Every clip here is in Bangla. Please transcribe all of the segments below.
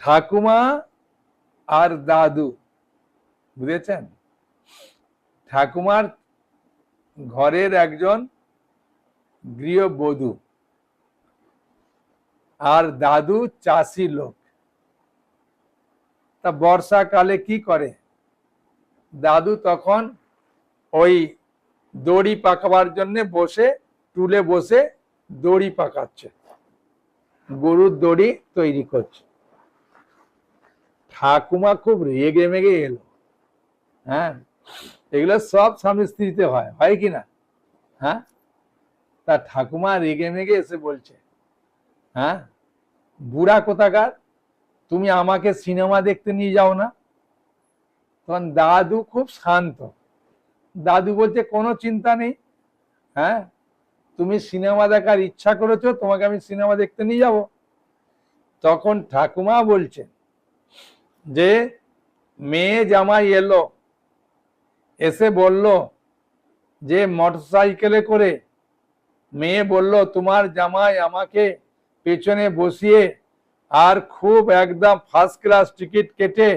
ঠাকুমা আর দাদু, বুঝেছেন? ঠাকুমার ঘরের একজন গৃহবধূ আর দাদু চাষি লোক। তা বর্ষাকালে কি করে? দাদু তখন ওই দড়ি পাকাবার জন্য বসে, টুলে বসে দড়ি পাকাচ্ছে, গরুর দড়ি তৈরি করছে। ঠাকুমা খুব রেগে মেগে এলো। হ্যাঁ? এগুলো সব স্বামী স্ত্রীতে হয় হয় কি না? হ্যাঁ? তা ঠাকুমা রেগে মেগে এসে বলছে হ্যাঁ? বুড়া কোথাকার? তুমি আমাকে সিনেমা দেখতে নিয়ে যাও না? তখন দাদু খুব শান্ত। দাদু বলছে, কোনো চিন্তা নেই। হ্যাঁ? তুমি সিনেমা দেখার ইচ্ছা করেছ, তোমাকে আমি সিনেমা দেখতে নিয়ে যাব। তখন ঠাকুমা বলছে যে মেয়ে জামাই এলো, এসে বলল যে মোটরসাইকেলে করে। মেয়ে বলল, তোমার জামাই আমাকে পেছনে বসিয়ে আর খুব একদম ফার্স্ট ক্লাস টিকিট কেটে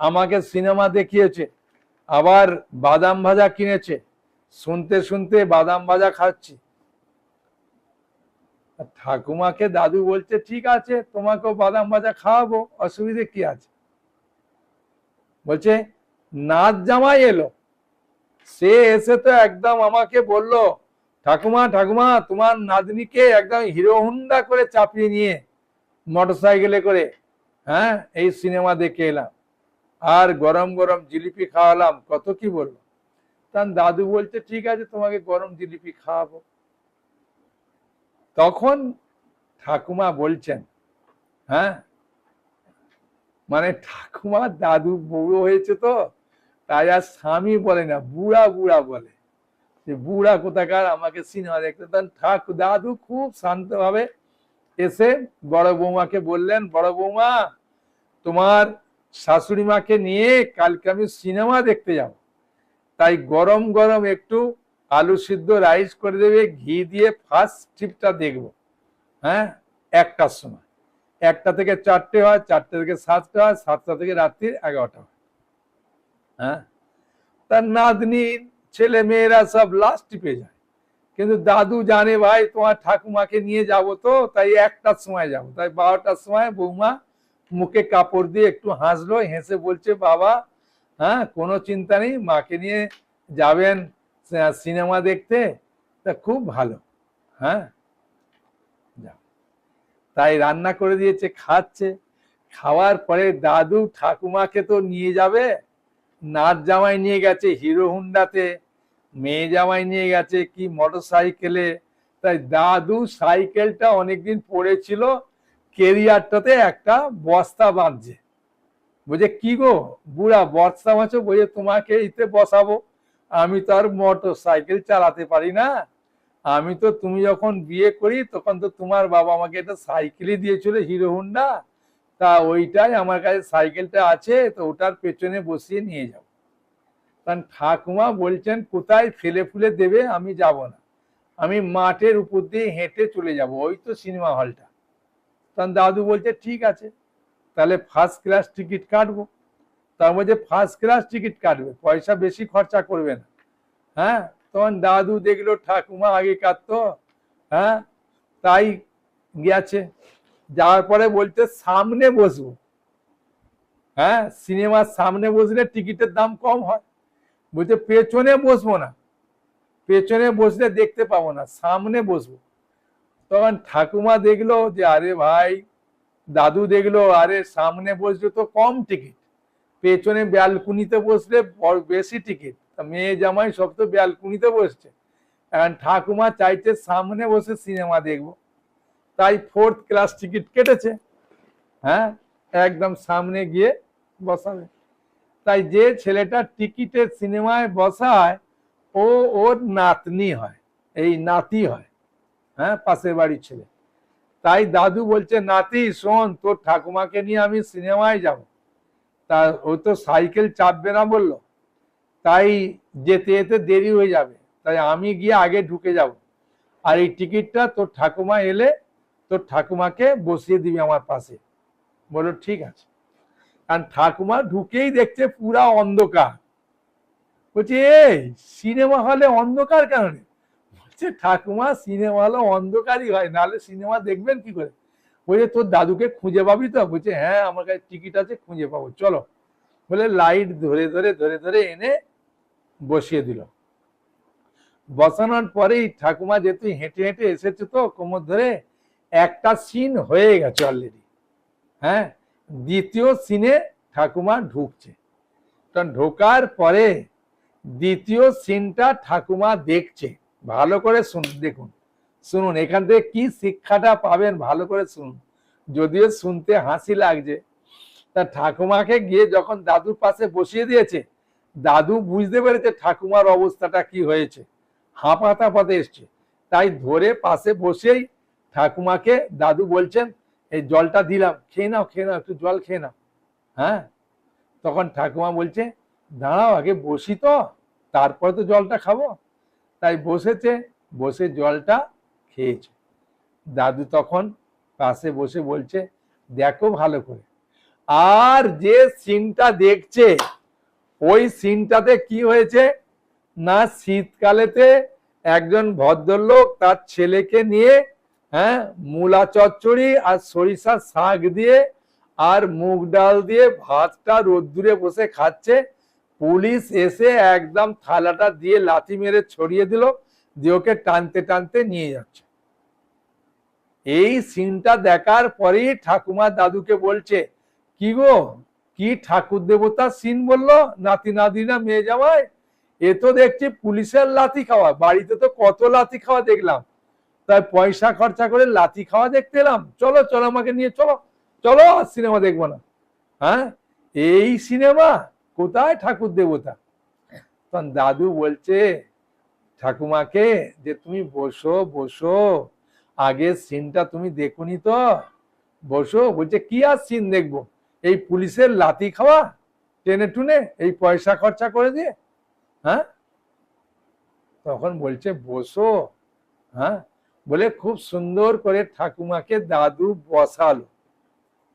আমাকে সিনেমা দেখিয়েছে, আবার বাদাম ভাজা কিনেছে, শুনতে শুনতে বাদাম ভাজা খাচ্ছি। ঠাকুমাকে দাদু বলছে, ঠিক আছে, তোমাকেও বাদাম ভাজা খাওয়াবো, অসুবিধে কি আছে? বলছে নাচ জামাই এলো। সে এসে তো একদম আমাকে বলল, ঠাকুমা ঠাকুমা, তোমার নাতনিকে একদম হিরো হুন্ডা করে চাপিয়ে নিয়ে মোটরসাইকেলে করে হ্যাঁ এই সিনেমা দেখে এলাম। আর গরম গরম জিলিপি খাওয়ালাম। কত কি বলল। তার দাদু বলছে, ঠিক আছে, তোমাকে গরম জিলিপি খাওয়াবো। তখন ঠাকুমা বলছেন হ্যাঁ মানে ঠাকুমা দাদু বুড়ো হয়েছে তো, তাই আর স্বামী বলে না, বুড়া বুড়া বলে। যে বুড়া কোথাকার, আমাকে সিনেমা দেখতে তখন ঠাকুর দাদু খুব শান্তভাবে এসে বড় বৌমাকে বললেন, বড় বৌমা, তোমার শাশুড়ি মাকে নিয়ে কালকে আমি সিনেমা দেখতে যাব। তাই গরম গরম একটু আলু সিদ্ধ রাইস করে দেবে, ঘি দিয়ে ফার্স্ট ট্রিপটা দেখব হ্যাঁ একটার সময়। একটা থেকে চারটে হয়, চারটে থেকে সাতটা হয়, সাতটা থেকে রাত্রির এগারোটা হয়। হ্যাঁ? তার নাতনি, ছেলে, মেয়েরা সব লাস্ট টিপে যায়। কিন্তু দাদু জানে, ভাই, তোমার ঠাকুমাকে নিয়ে যাব তো, তাই একটার সময় যাব। তাই বারোটার সময় বৌমা মুখে কাপড় দিয়ে একটু হাসলো, হেসে বলছে, বাবা হ্যাঁ কোনো চিন্তা নেই, মাকে নিয়ে যাবেন সিনেমা দেখতে, তা খুব ভালো। হ্যাঁ। তাই রান্না করে দিয়েছে, খাচ্ছে। খাওয়ার পরে দাদু ঠাকুমাকে তো নিয়ে যাবে। নাচ জামাই নিয়ে গেছে হিরো হুন্ডাতে, মেয়ে জামাই নিয়ে গেছে কি মোটর সাইকেলে তাই দাদু সাইকেলটা অনেকদিন পড়েছিল কেরিয়ারটাতে একটা বস্তা বাঁধছে। বুঝে কি গো, বুড়া বস্তা বাঁচো বুঝে তোমাকে এতে বসাবো? আমি তো আর মোটর সাইকেল চালাতে পারি না। আমি তো তুমি যখন বিয়ে করি, তখন তো তোমার বাবা আমাকে একটা সাইকেলই দিয়েছিল, হিরো হুন্ডা। তা ওইটাই আমার কাছে সাইকেলটা আছে, তো ওটার পেছনে বসিয়ে নিয়ে যাও কারণ ঠাকুমা বলছেন, কোথায় ফেলে ফুলে দেবে, আমি যাব না। আমি মাঠের উপর দিয়ে হেঁটে চলে যাব। ওই তো সিনেমা হলটা। তখন দাদু বলছে, ঠিক আছে, তাহলে ফার্স্ট ক্লাস টিকিট কাটবো। তার মধ্যে ফার্স্ট ক্লাস টিকিট কাটবে, পয়সা বেশি খরচা করবে না। হ্যাঁ? তখন দাদু দেখল, ঠাকুমা আগে কাটতো হ্যাঁ? তাই গেছে যাওয়ার পরে বলছে, সামনে বসবো। হ্যাঁ? সিনেমার সামনে বসলে টিকিটের দাম কম হয়। বলছে, পেছনে বসবো না। পেছনে বসলে দেখতে পাবো না, সামনে বসবো। তখন ঠাকুমা দেখল যে, আরে ভাই। দাদু দেখল, আরে, সামনে বসলে তো কম টিকিট। পেছনে ব্যালকুনিতে বসলে বেশি টিকিট। মেয়ে জামাই সব তো ব্যালকুনিতে বসছে। এখন ঠাকুমা চাইছে সামনে বসে সিনেমা দেখব। তাই ফোর্থ ক্লাস টিকিট কেটেছে। হ্যাঁ একদম সামনে গিয়ে বসাবে। তাই যে ছেলেটা টিকিটের সিনেমায় বসায়, ও ওর নাতনি হয়, এই নাতি হয়। হ্যাঁ পাশের বাড়ির ছেলে। তাই দাদু বলছে, নাতি, শোন, তোর ঠাকুমাকে নিয়ে আমি সিনেমায় যাব। তা ও তো সাইকেল চাপবে না বলল। তাই যেতে যেতে দেরি হয়ে যাবে। তাই আমি গিয়ে আগে ঢুকে যাব। আর এই টিকিটটা তোর ঠাকুমা এলে তোর ঠাকুমাকে বসিয়ে দিবি আমার পাশে। বলো, ঠিক আছে। কারণ ঠাকুমা ঢুকেই দেখছে পুরা অন্ধকার। বলছে, এই, সিনেমা হলে অন্ধকার কেন বলছে, ঠাকুমা, সিনেমা হলে অন্ধকারই হয়, নাহলে সিনেমা দেখবেন কি করে? বলছে, তোর দাদুকে খুঁজে পাবি তো? বলছে হ্যাঁ আমার কাছে টিকিট আছে, খুঁজে পাবো। চলো। বলে লাইট ধরে ধরে ধরে ধরে এনে বসিয়ে দিল। বসানোর পরেই ঠাকুমা যেহেতু হেঁটে হেঁটে এসেছে তো কোমর ধরে, একটা সিন হয়ে গেছে অলরেডি হ্যাঁ দ্বিতীয় সিনে ঠাকুমা ঢুকছে। ঢোকার পরে দ্বিতীয় সিনটা ঠাকুমা দেখছে। ভালো করে শুন, দেখুন, শুনুন, এখান থেকে কি শিক্ষাটা পাবেন ভালো করে শুনুন। যদিও শুনতে হাসি লাগছে। তা ঠাকুমাকে গিয়ে যখন দাদুর পাশে বসিয়ে দিয়েছে দাদু বুঝতে পেরেছে ঠাকুমার অবস্থাটা কি হয়েছে। হাঁপাতা পাতে এসছে। তাই ধরে পাশে বসেই ঠাকুমাকে দাদু বলছেন, এই জলটা দিলাম, খেয়ে নাও খেয়ে নাও, একটু জল খেয়ে নাও। হ্যাঁ? তখন ঠাকুমা বলছে, দাঁড়াও, আগে বসি তো, তারপরে তো জলটা খাব। তাই বসেছে, বসে জলটা খেয়েছে। দাদু তখন পাশে বসে বলছে, দেখো ভালো করে, আর যে সিনটা দেখছে ওই সিনটাতে কি হয়েছে? না, শীতকালেতে একজন ভদ্রলোক তার ছেলেকে নিয়ে হ্যাঁ মূলা চচ্চড়ি আর সরিষার শাক দিয়ে আর মুগ ডাল দিয়ে ভাতটা রোদ্দুরে বসে খাচ্ছে। পুলিশ এসে একদম থালাটা দিয়ে লাথি মেরে ছড়িয়ে দিল, দিয়ে ওকে টানতে টানতে নিয়ে যাচ্ছে। এই সিনটা দেখার পরেই ঠাকুমা দাদুকে বলছে, কি গো কি ঠাকুর দেবতার সিন বলল? নাতি নাদিনা, মেয়ে জামাই? এ তো দেখছি পুলিশের লাথি খাওয়া। বাড়িতে তো কত লাথি খাওয়া দেখলাম। তাই পয়সা খরচা করে লাথি খাওয়া দেখতে এলাম। চলো চলো আমাকে নিয়ে চলো। চলো, আর সিনেমা দেখব না। হ্যাঁ? এই সিনেমা কোথায় ঠাকুর দেবতা? তখন দাদু বলছে, ঠাকুমাকে, যে তুমি বসো বসো। আগের সিনটা তুমি দেখুনি তো? বসো। বলছে, কি আর সিন দেখব? এই পুলিশের লাতি খাওয়া, টেনে টুনে এই পয়সা খরচা করে দিয়ে হ্যাঁ? তখন বলছে, বসো। হ্যাঁ? বলে খুব সুন্দর করে ঠাকুমাকে দাদু বসালো।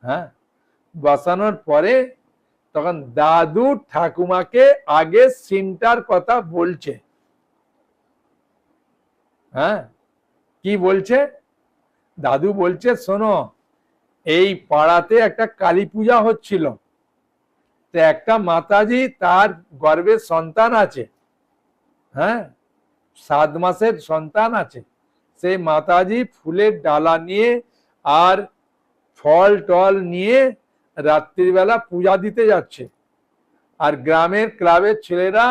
হ্যাঁ? বসানোর পরে তখন দাদু ঠাকুমাকে আগে সিনটার কথা বলছে। হ্যাঁ? কি বলছে? দাদু বলছে, শোনো এই পাড়াতে একটা কালী পূজা হচ্ছিল। তো একটা মাতাজি তার গর্ভের সন্তান আছে। হ্যাঁ? সাত মাসের সন্তান আছে। সেই মাতাজি ফুলের ডালা নিয়ে আর ফল টল নিয়ে রাত্রিবেলা পূজা দিতে যাচ্ছে। আর গ্রামের ক্লাবের ছেলেরা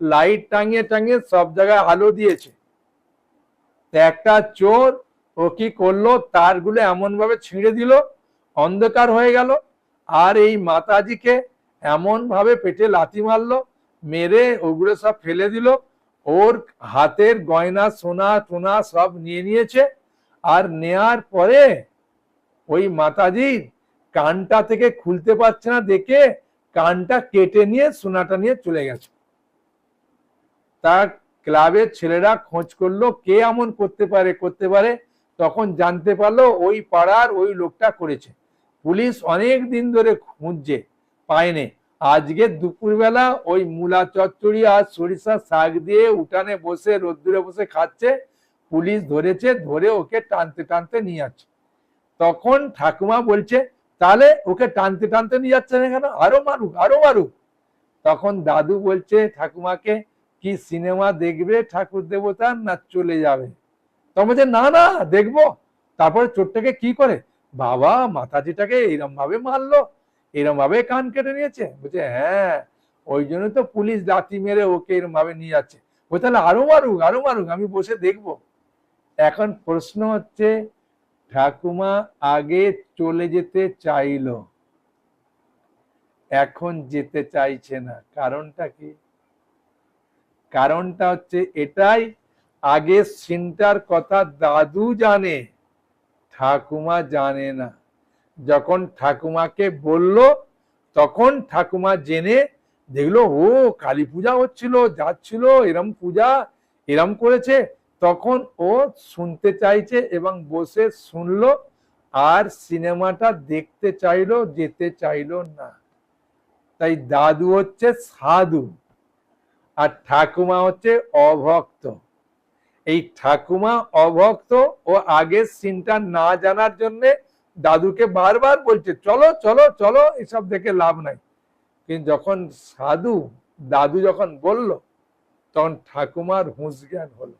লাইট টাঙিয়ে টাঙিয়ে সব জায়গায় আলো দিয়েছে। একটা চোর ও কি করল? তারগুলো এমন ভাবে ছিঁড়ে দিল অন্ধকার হয়ে গেল, আর এই মাতাজিকে এমন ভাবে পেটে লাথি মারলো, মেরে ওগুলো সব ফেলে দিল, ওর হাতের গয়না, সোনা, টোনা সব নিয়ে নিয়েছে, আর নেয়ার পরে ওই মাতাজির কানটা থেকে খুলতে পারছে না দেখে কানটা কেটে নিয়ে সোনাটা নিয়ে চলে গেছে। তার ক্লাবের ছেলেরা খোঁজ করল, কে এমন করতে পারে করতে পারে তখন জানতে পারল ওই পাড়ার ওই লোকটা করেছে। পুলিশ অনেক দিন ধরে খুঁজছে, পায়নি। আজকে দুপুরবেলা ওই মূলা চচ্চড়ি আর সরিষা শাক দিয়ে উঠানে বসে, রোদ্দুরে বসে খাচ্ছে, পুলিশ ধরেছে, ধরে ওকে টানতে টানতে নিয়ে যাচ্ছে। তখন ঠাকুমা বলছে, তাহলে ওকে টানতে টানতে নিয়ে যাচ্ছে না কেন? আরও মারুক আরও মারুক। তখন দাদু বলছে ঠাকুমাকে, কি সিনেমা দেখবে ঠাকুর দেবতার না চলে যাবে? তখন বলছে, না না, দেখব। তারপরে চোরটাকে কি করে? বাবা, মাতাজিটাকে এরম ভাবে মারলো এরম ভাবে কান কেটে নিয়েছে। বলছে হ্যাঁ ওই জন্য তো পুলিশ লাথি মেরে ওকে এরম ভাবে নিয়ে যাচ্ছে। ও তাহলে আরও মারুক আরও মারুক, আমি বসে দেখব। এখন প্রশ্ন হচ্ছে, ঠাকুমা আগে চলে যেতে চাইলো, এখন যেতে চাইছে না, কারণটা কি? কারণটা হচ্ছে এটাই আগে সিনটার কথা দাদু জানে, ঠাকুমা জানে না। যখন ঠাকুমাকে বলল, তখন ঠাকুমা জেনে দেখল, ও কালী পূজা হচ্ছিল, যাচ্ছিল, এরম পূজা, এরম করেছে। তখন ও শুনতে চাইছে এবং বসে শুনলো, আর সিনেমাটা দেখতে চাইলো, যেতে চাইলো না। তাই দাদু হচ্ছে সাধু, আর ঠাকুমা হচ্ছে অভক্ত। এই ঠাকুমা অভক্ত ও আগের সিনটা না জানার জন্য দাদুকে বারবার বলছে, চলো চলো চলো, এসব দেখে লাভ নাই। কিন্তু যখন সাধু, দাদু যখন বলল, তখন ঠাকুমার হুঁশ জ্ঞান হলো।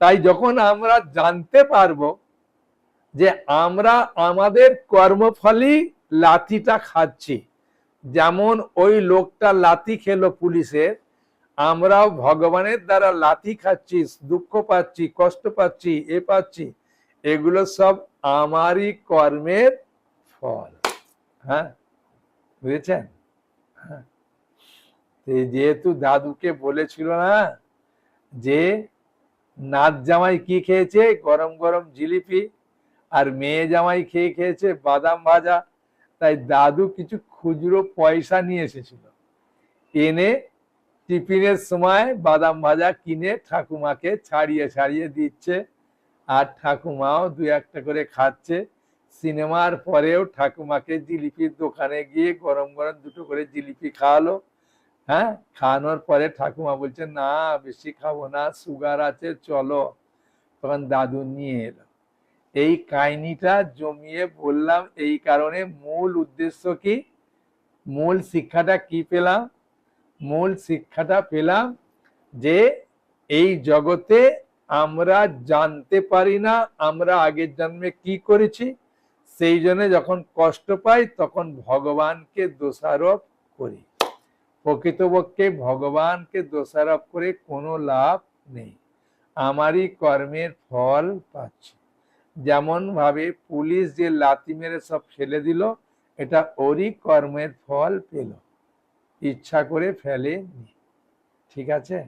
তাই যখন আমরা জানতে পারব যে আমরা আমাদের কর্মফলই লাথিটা খাচ্ছি, যেমন ওই লোকটা লাথি খেলো পুলিশের আমরাও ভগবানের দ্বারা লাথি খাচ্ছি, দুঃখ পাচ্ছি, কষ্ট পাচ্ছি, এ পাচ্ছি, এগুলো সব আমারই কর্মের ফল। হ্যাঁ? বুঝেছেন? হ্যাঁ। যেহেতু দাদুকে বলেছিল না যে নাচ জামাই কি খেয়েছে? গরম গরম জিলিপি আর মেয়ে জামাই খেয়ে খেয়েছে বাদাম ভাজা। তাই দাদু কিছু খুচরো পয়সা নিয়ে এসেছিল। এনে টিফিনের সময় বাদাম ভাজা কিনে ঠাকুমাকে ছাড়িয়ে ছাড়িয়ে দিচ্ছে। আর ঠাকুমাও দু একটা করে খাচ্ছে। সিনেমার পরেও ঠাকুমাকে জিলিপির দোকানে গিয়ে গরম গরম দুটো করে জিলিপি খাওয়ালো। হ্যাঁ খাওয়ানোর পরে ঠাকুমা বলছে, না, বেশি খাব না, সুগার আছে, চলো। তখন দাদু নিয়ে এলো। এই কাহিনিটা জমিয়ে বললাম, এই কারণে মূল উদ্দেশ্য কি? মূল শিক্ষাটা কি পেলাম? মূল শিক্ষাটা পেলাম যে এই জগতে আমরা জানতে পারি না, আমরা আগের জন্মে কি করেছি, সেই জন্য যখন কষ্ট পাই তখন ভগবানকে দোষারোপ করি। প্রকৃতপক্ষে ভগবানকে দোষারোপ করে কোনো লাভ নেই। আমারই কর্মের ফল পাচ্ছি। যেমন ভাবে পুলিশ যে লাতি মেরে সব ফেলে দিল, এটা ওরই কর্মের ফল পেল। ইচ্ছা করে ফেলেনি ঠিক আছে?